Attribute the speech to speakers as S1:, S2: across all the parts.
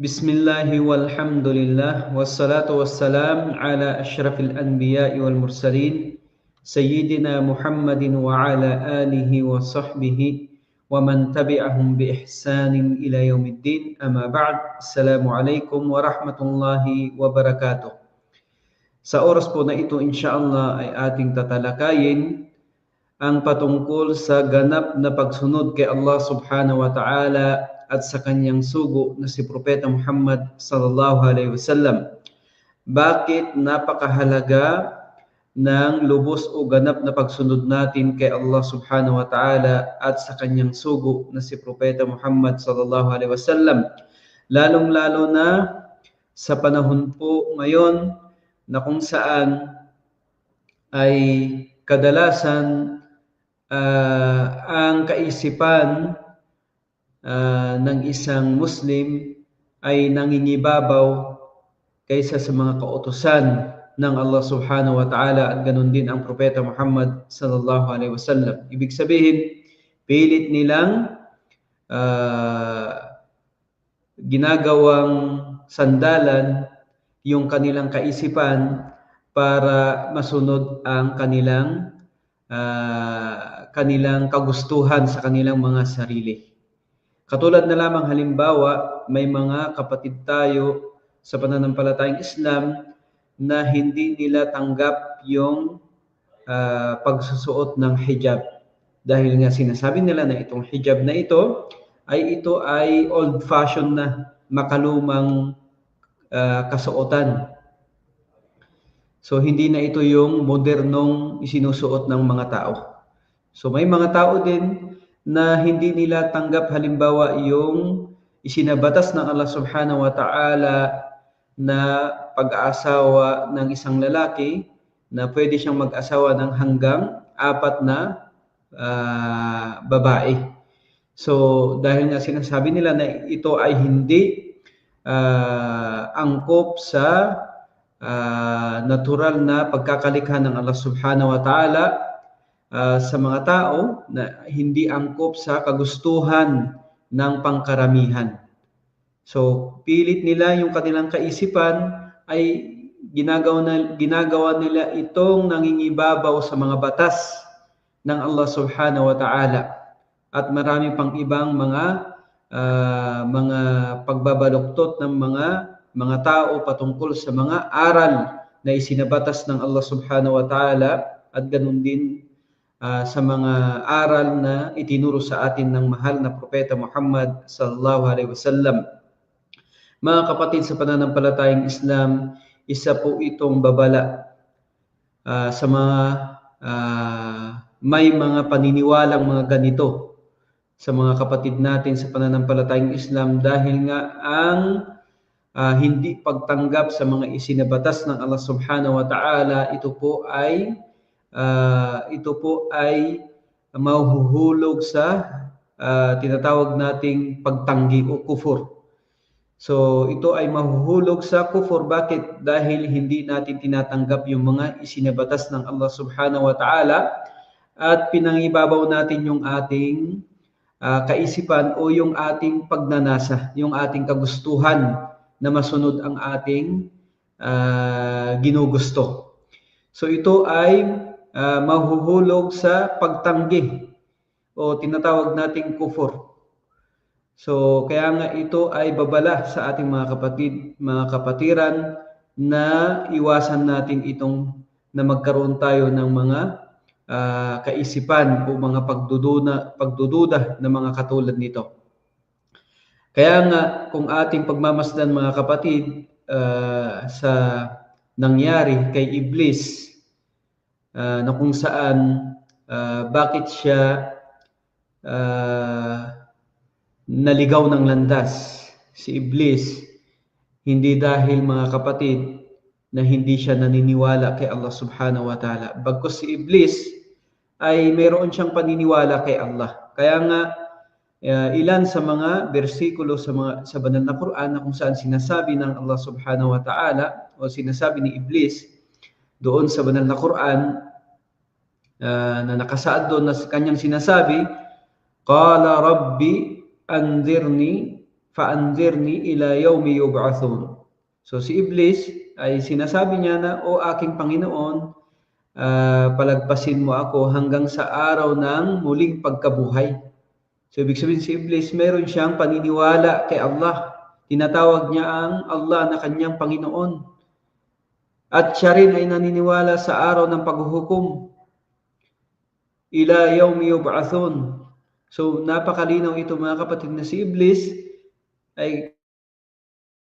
S1: بسم الله والحمد لله والصلاة والسلام على أشرف الأنبياء والمرسلين سيدنا محمد وعلى آله وصحبه ومن تبعهم بإحسان إلى يوم الدين أما بعد السلام عليكم ورحمة الله وبركاته Sa oras po na ito, inshallah, ay ating tatalakayin ang patungkol sa ganap na pagsunod kay Allah subhanahu wa ta'ala at sa kanyang sugo na si Propeta Muhammad sallallahu alaihi wasallam. Bakit napakahalaga ng lubos o ganap na pagsunod natin kay Allah subhanahu wa ta'ala at sa kanyang sugo na si Propeta Muhammad sallallahu alaihi wasallam. Lalong-lalo na sa panahon po ngayon na kung saan ay kadalasan uh, ang kaisipan uh, ng isang Muslim ay nangingibabaw kaysa sa mga kautosan ng Allah subhanahu wa ta'ala at ganun din ang Propeta Muhammad sallallahu alaihi wasallam. Ibig sabihin, pilit nilang uh, ginagawang sandalan yung kanilang kaisipan para masunod ang kanilang uh, kanilang kagustuhan sa kanilang mga sarili. Katulad na lamang halimbawa, may mga kapatid tayo sa pananampalatayang Islam na hindi nila tanggap yung uh, pagsusuot ng hijab. Dahil nga sinasabi nila na itong hijab na ito ay ito ay old-fashioned na makalumang uh, kasuotan. So hindi na ito yung modernong isinusuot ng mga tao. So may mga tao din na hindi nila tanggap halimbawa yung isinabatas ng Allah Subhanahu wa Ta'ala na pag-aasawa ng isang lalaki na pwede siyang mag-asawa ng hanggang apat na uh, babae. So dahil nga sinasabi nila na ito ay hindi uh, angkop sa uh, natural na pagkakalikha ng Allah Subhanahu wa Ta'ala uh, sa mga tao na hindi angkop sa kagustuhan ng pangkaramihan. So, pilit nila yung kanilang kaisipan ay ginagawa, na, ginagawa nila itong nangingibabaw sa mga batas ng Allah Subhanahu wa Ta'ala at marami pang ibang mga uh, mga pagbabaluktot ng mga mga tao patungkol sa mga aral na isinabatas ng Allah Subhanahu wa Ta'ala at ganun din uh, sa mga aral na itinuro sa atin ng mahal na propeta Muhammad sallallahu alaihi wasallam. Mga kapatid sa pananampalatayang Islam, isa po itong babala uh, sa mga uh, may mga paniniwalang mga ganito sa mga kapatid natin sa pananampalatayang Islam dahil nga ang uh, hindi pagtanggap sa mga isinabatas ng Allah Subhanahu wa Ta'ala ito po ay uh, ito po ay mahuhulog sa uh, tinatawag nating pagtanggi o kufur. So ito ay mahuhulog sa kufur. Bakit? Dahil hindi natin tinatanggap yung mga isinabatas ng Allah Subhanahu wa Ta'ala at pinangibabaw natin yung ating uh, kaisipan o yung ating pagnanasa, yung ating kagustuhan na masunod ang ating uh, ginugusto. So ito ay uh, mahuhulog sa pagtanggi o tinatawag nating kufur. So kaya nga ito ay babala sa ating mga kapatid, mga kapatiran na iwasan natin itong na magkaroon tayo ng mga uh, kaisipan o mga pagdududa, pagdududa ng mga katulad nito. Kaya nga kung ating pagmamasdan mga kapatid uh, sa nangyari kay Iblis uh, na kung saan uh, bakit siya uh, naligaw ng landas si Iblis hindi dahil mga kapatid na hindi siya naniniwala kay Allah subhanahu wa ta'ala. Bagkus si Iblis ay mayroon siyang paniniwala kay Allah. Kaya nga uh, ilan sa mga bersikulo sa mga sa banal na Quran na kung saan sinasabi ng Allah subhanahu wa ta'ala o sinasabi ni Iblis doon sa banal na Quran uh, na nakasaad doon na kanyang sinasabi, Qala Rabbi anzirni fa'anzirni ila yawmi yub'athun. So si Iblis ay sinasabi niya na, O aking Panginoon, uh, palagpasin mo ako hanggang sa araw ng muling pagkabuhay. So ibig sabihin si Iblis, meron siyang paniniwala kay Allah. Tinatawag niya ang Allah na kanyang Panginoon. At siya rin ay naniniwala sa araw ng paghuhukom. Ila yawmi yub'athun. So napakalinaw ito mga kapatid na si Iblis ay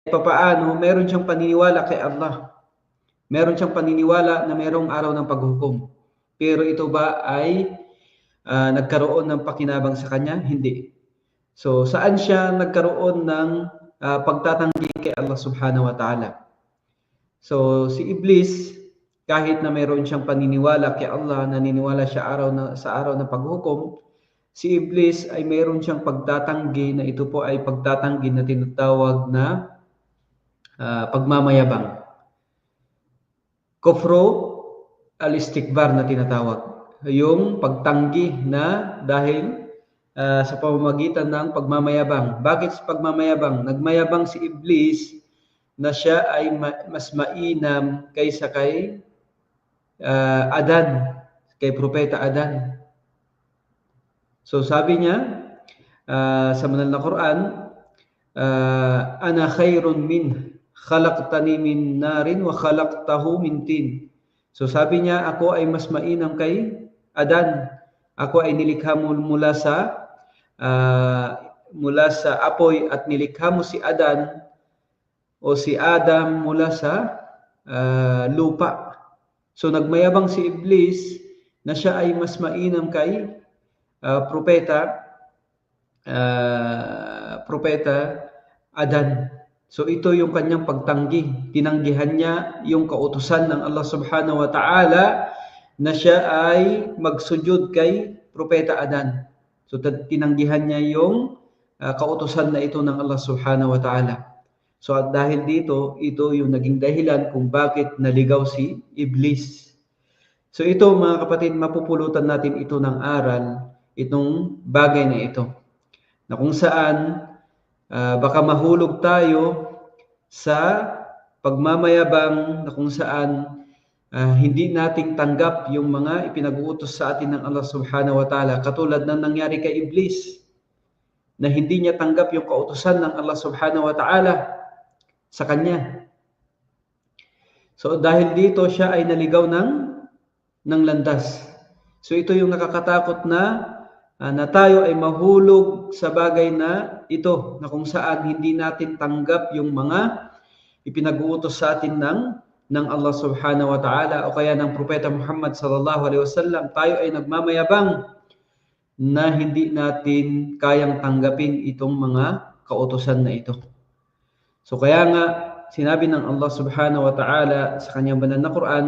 S1: papaano meron siyang paniniwala kay Allah. Meron siyang paniniwala na merong araw ng paghukom. Pero ito ba ay uh, nagkaroon ng pakinabang sa kanya? Hindi. So saan siya nagkaroon ng uh, pagtatanggi kay Allah subhanahu wa ta'ala? So si Iblis, kahit na mayroon siyang paniniwala kay Allah, naniniwala siya araw na, sa araw ng paghukom, si Iblis ay mayroon siyang pagtatanggi na ito po ay pagtatanggi na tinatawag na uh, pagmamayabang. Kufro al-istikbar na tinatawag. Yung pagtanggi na dahil uh, sa pamamagitan ng pagmamayabang. Bakit sa pagmamayabang? Nagmayabang si Iblis na siya ay ma- mas mainam kaysa kay uh, Adan, kay Propeta Adan. So sabi niya uh, sa manal na Quran, uh, ana khairun min khalaqtani min narin wa khalaqtahu min tin. So sabi niya, ako ay mas mainam kay Adan. Ako ay nilikha mula sa uh, mula sa apoy at nilikha mo si Adan o si Adam mula sa uh, lupa. So nagmayabang si Iblis na siya ay mas mainam kay uh, propeta uh, propeta Adan. So ito yung kanyang pagtanggi. Tinanggihan niya yung kautusan ng Allah Subhanahu wa Ta'ala na siya ay magsujud kay propeta Adan. So tinanggihan niya yung uh, kautusan na ito ng Allah Subhanahu wa Ta'ala. So at dahil dito, ito yung naging dahilan kung bakit naligaw si Iblis. So ito mga kapatid, mapupulutan natin ito ng aral, itong bagay na ito. Na kung saan uh, baka mahulog tayo sa pagmamayabang na kung saan uh, hindi nating tanggap yung mga ipinag-uutos sa atin ng Allah Subhanahu wa Ta'ala katulad ng nangyari kay Iblis na hindi niya tanggap yung kautusan ng Allah Subhanahu wa Ta'ala sa kanya. So dahil dito siya ay naligaw ng ng landas. So ito yung nakakatakot na uh, na tayo ay mahulog sa bagay na ito na kung saan hindi natin tanggap yung mga ipinag-uutos sa atin ng ng Allah Subhanahu wa Ta'ala o kaya ng propeta Muhammad sallallahu alaihi wasallam tayo ay nagmamayabang na hindi natin kayang tanggapin itong mga kautosan na ito. So kaya nga sinabi ng Allah Subhanahu wa Ta'ala sa kanyang banal na Quran,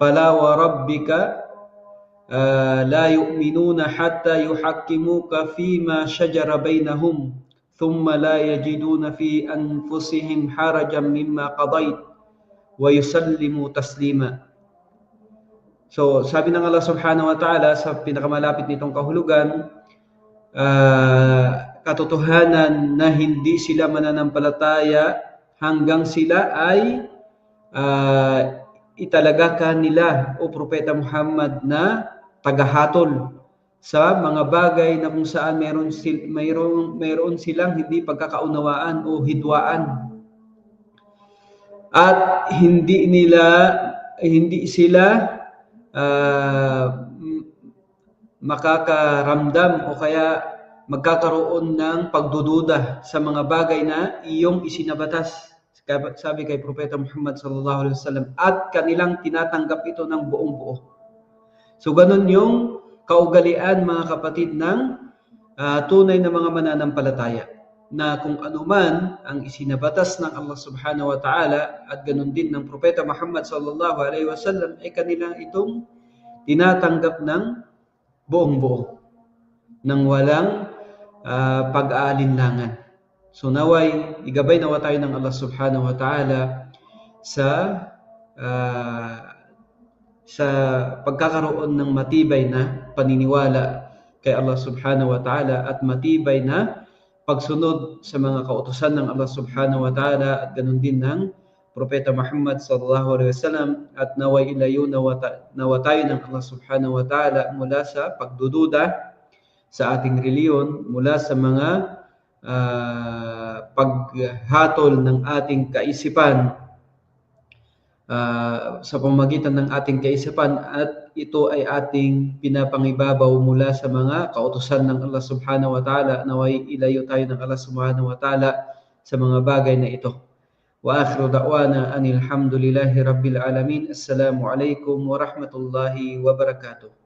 S1: "Fala wa rabbika uh, la yu'minuna hatta yuhakkimuka fima shajara bainahum thumma la yajiduna fi anfusihim harajan mimma qadait wa yusallimu taslima." So sabi ng Allah Subhanahu wa Ta'ala sa pinakamalapit nitong kahulugan, uh, katotohanan na hindi sila mananampalataya hanggang sila ay uh, italaga ka nila o Propeta Muhammad na tagahatol sa mga bagay na kung saan mayroon, sil, mayroon, mayroon silang hindi pagkakaunawaan o hidwaan. At hindi nila hindi sila uh, makakaramdam o kaya magkakaroon ng pagdududa sa mga bagay na iyong isinabatas. Sabi kay Propeta Muhammad sallallahu alaihi wasallam at kanilang tinatanggap ito ng buong buo. So ganun yung kaugalian mga kapatid ng uh, tunay na mga mananampalataya na kung anuman ang isinabatas ng Allah Subhanahu wa Ta'ala at ganun din ng Propeta Muhammad sallallahu alaihi wasallam ay kanilang itong tinatanggap ng buong buo nang walang uh, pag-aalinlangan. So naway, igabay nawa tayo ng Allah subhanahu wa ta'ala sa uh, sa pagkakaroon ng matibay na paniniwala kay Allah subhanahu wa ta'ala at matibay na pagsunod sa mga kautusan ng Allah subhanahu wa ta'ala at ganun din ng Propeta Muhammad sallallahu alaihi wasallam at naway ilayo nawa tayo ng Allah subhanahu wa ta'ala mula sa pagdududa sa ating reliyon mula sa mga uh, paghatol ng ating kaisipan uh, sa pamagitan ng ating kaisipan at ito ay ating pinapangibabaw mula sa mga kautosan ng Allah Subhanahu wa Ta'ala naway ilayo tayo ng Allah Subhanahu wa Ta'ala sa mga bagay na ito. Wa akhiru da'wana anil hamdulillahi rabbil alamin. Assalamu alaikum wa rahmatullahi wa barakatuh.